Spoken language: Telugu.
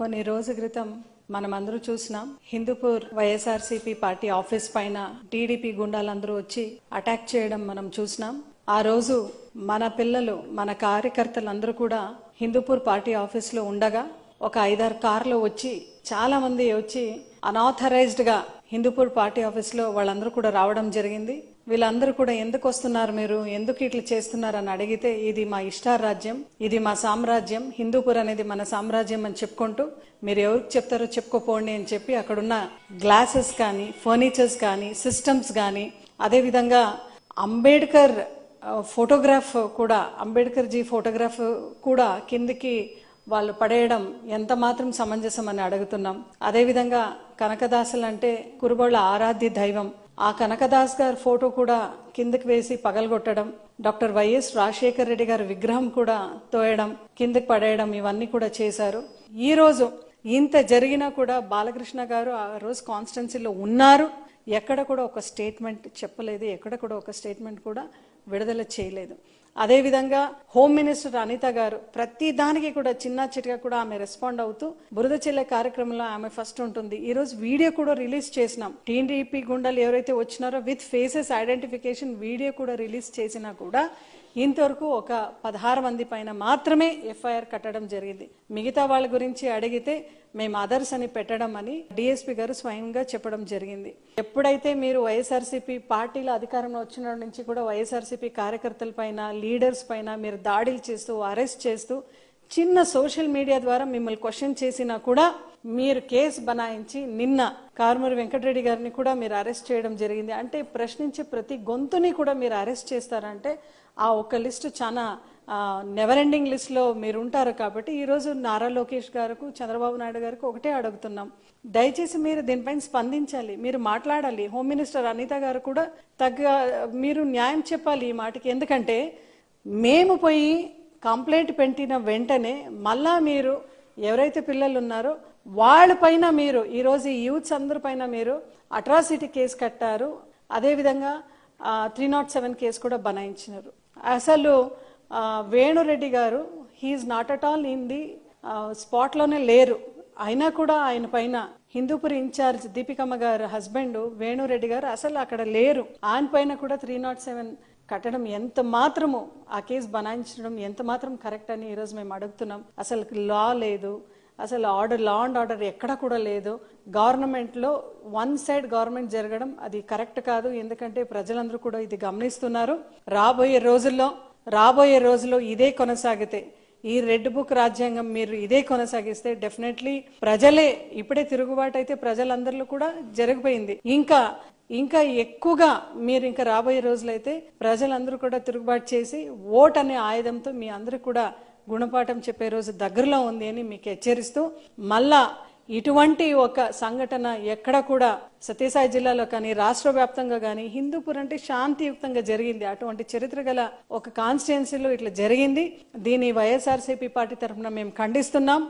కొన్ని రోజుల క్రితం మనం అందరూ చూసినాం. హిందూపూర్ వైఎస్ఆర్సీపీ పార్టీ ఆఫీస్ పైన టీడీపీ గుండాలందరూ వచ్చి అటాక్ చేయడం మనం చూసినాం. ఆ రోజు మన పిల్లలు మన కార్యకర్తలందరూ కూడా హిందూపూర్ పార్టీ ఆఫీస్లో ఉండగా ఒక ఐదారు కార్లు వచ్చి చాలా మంది వచ్చి అనాథరైజ్డ్గా హిందూపూర్ పార్టీ ఆఫీస్లో వాళ్ళందరూ కూడా రావడం జరిగింది. వీళ్ళందరూ కూడా ఎందుకు వస్తున్నారు మీరు? ఎందుకు ఇట్లా చేస్తున్నారు అని అడిగితే ఇది మా ఇష్టారాజ్యం ఇది మా సామ్రాజ్యం హిందూపూర్ అనేది మన సామ్రాజ్యం అని చెప్పుకుంటూ మీరు ఎవరికి చెప్తారో చెప్పుకోపోండి అని చెప్పి అక్కడున్న గ్లాసెస్ కానీ ఫర్నిచర్స్ కానీ సిస్టమ్స్ కానీ అదేవిధంగా అంబేద్కర్ ఫోటోగ్రాఫ్ కూడా అంబేద్కర్ జీ ఫోటోగ్రాఫ్ కూడా కిందికి వాళ్ళు పడేయడం ఎంత మాత్రం సమంజసం అని అడుగుతున్నాం. అదేవిధంగా కనకదాసులు అంటే కురుబోళ్ళ ఆరాధ్య దైవం. ఆ కనకదాస్ గారి ఫోటో కూడా కిందకి వేసి పగలగొట్టడం డాక్టర్ వైఎస్ రాజశేఖర రెడ్డి గారి విగ్రహం కూడా తోయడం కిందకి పడేయడం ఇవన్నీ కూడా చేశారు. ఈ రోజు ఇంత జరిగినా కూడా బాలకృష్ణ గారు ఆ రోజు కాన్స్టెన్సీలో ఉన్నారు. ఎక్కడ కూడా ఒక స్టేట్మెంట్ చెప్పలేదు. ఎక్కడ కూడా ఒక స్టేట్మెంట్ కూడా విడుదల చేయలేదు. అదేవిధంగా హోమ్ మినిస్టర్ అనిత గారు ప్రతి దానికి కూడా చిన్న చిటిగా కూడా ఆమె రెస్పాండ్ అవుతూ బురద చెల్లె కార్యక్రమంలో ఆమె ఫస్ట్ ఉంటుంది. ఈ రోజు వీడియో కూడా రిలీజ్ చేసినాం. టీడీపీ గుండాలు ఎవరైతే వచ్చినారో విత్ ఫేసెస్ ఐడెంటిఫికేషన్ వీడియో కూడా రిలీజ్ చేసినా కూడా ఇంతవరకు ఒక పదహారు మంది పైన మాత్రమే ఎఫ్ఐఆర్ కట్టడం జరిగింది. మిగతా వాళ్ళ గురించి అడిగితే మేము అదర్స్ అని పెట్టడం అని డిఎస్పీ గారు స్వయంగా చెప్పడం జరిగింది. ఎప్పుడైతే మీరు వైఎస్ఆర్సీపీ పార్టీలో అధికారంలో వచ్చిన నుంచి కూడా వైఎస్ఆర్సీపీ కార్యకర్తల పైన లీడర్స్ పైన మీరు దాడులు చేస్తూ అరెస్ట్ చేస్తూ చిన్న సోషల్ మీడియా ద్వారా మిమ్మల్ని క్వశ్చన్ చేసినా కూడా మీరు కేసు బనాయించి నిన్న కారుమూరి వెంకటరెడ్డి గారిని కూడా మీరు అరెస్ట్ చేయడం జరిగింది. అంటే ప్రశ్నించే ప్రతి గొంతుని కూడా మీరు అరెస్ట్ చేస్తారంటే ఆ ఒక్క లిస్ట్ చాలా నెవర్ ఎండింగ్ లిస్ట్లో మీరు ఉంటారు కాబట్టి ఈ రోజు నారా లోకేష్ గారికి చంద్రబాబు నాయుడు గారికి ఒకటే అడుగుతున్నాం. దయచేసి మీరు దీనిపైన స్పందించాలి మీరు మాట్లాడాలి. హోమ్ మినిస్టర్ అనిత గారు కూడా తగ్గ మీరు న్యాయం చెప్పాలి ఈ మాటకి. ఎందుకంటే మేము పోయి కంప్లైంట్ పెట్టిన వెంటనే మళ్ళా మీరు ఎవరైతే పిల్లలు ఉన్నారో వాళ్ళపైన మీరు ఈరోజు ఈ యూత్స్ అందరి పైన మీరు అట్రాసిటీ కేసు కట్టారు. అదేవిధంగా త్రీ నాట్ సెవెన్ కేసు కూడా బనాయించినారు. అసలు వేణురెడ్డి గారు he is not at all in the స్పాట్లోనే లేరు. అయినా కూడా ఆయన పైన హిందూపురి ఇన్ఛార్జ్ దీపికమ్మ గారు హస్బెండ్ వేణురెడ్డి గారు అసలు అక్కడ లేరు. ఆయన పైన కూడా త్రీ నాట్ సెవెన్ కట్టడం ఎంత మాత్రము ఆ కేసు బనాయించడం ఎంత మాత్రం కరెక్ట్ అని ఈరోజు మేము అడుగుతున్నాం. అసలు లా లేదు. అసలు ఆర్డర్ లా అండ్ ఆర్డర్ ఎక్కడ కూడా లేదు. గవర్నమెంట్లో వన్ సైడ్ గవర్నమెంట్ జరగడం అది కరెక్ట్ కాదు. ఎందుకంటే ప్రజలందరూ కూడా ఇది గమనిస్తున్నారు. రాబోయే రోజుల్లో రాబోయే రోజుల్లో ఇదే కొనసాగితే ఈ రెడ్ బుక్ రాజ్యాంగం మీరు ఇదే కొనసాగిస్తే డెఫినెట్లీ ప్రజలే ఇప్పుడే తిరుగుబాటు అయితే ప్రజలందరిలో కూడా జరిగిపోయింది ఇంకా ఇంకా ఎక్కువగా మీరు ఇంకా రాబోయే రోజులైతే ప్రజలందరూ కూడా తిరుగుబాటు చేసి ఓట్ అనే ఆయుధంతో మీ అందరూ కూడా గుణపాఠం చెప్పే రోజు దగ్గరలో ఉంది అని మీకు హెచ్చరిస్తూ మళ్ళా ఇటువంటి ఒక సంఘటన ఎక్కడ కూడా సత్యసాయి జిల్లాలో కానీ రాష్ట్ర వ్యాప్తంగా కానీ హిందూపూర్ అంటే శాంతియుక్తంగా జరిగింది. అటువంటి చరిత్ర గల ఒక కాన్స్టిట్యున్సీలో ఇట్లా జరిగింది. దీని వైఎస్ఆర్సీపీ పార్టీ తరఫున మేము ఖండిస్తున్నాం.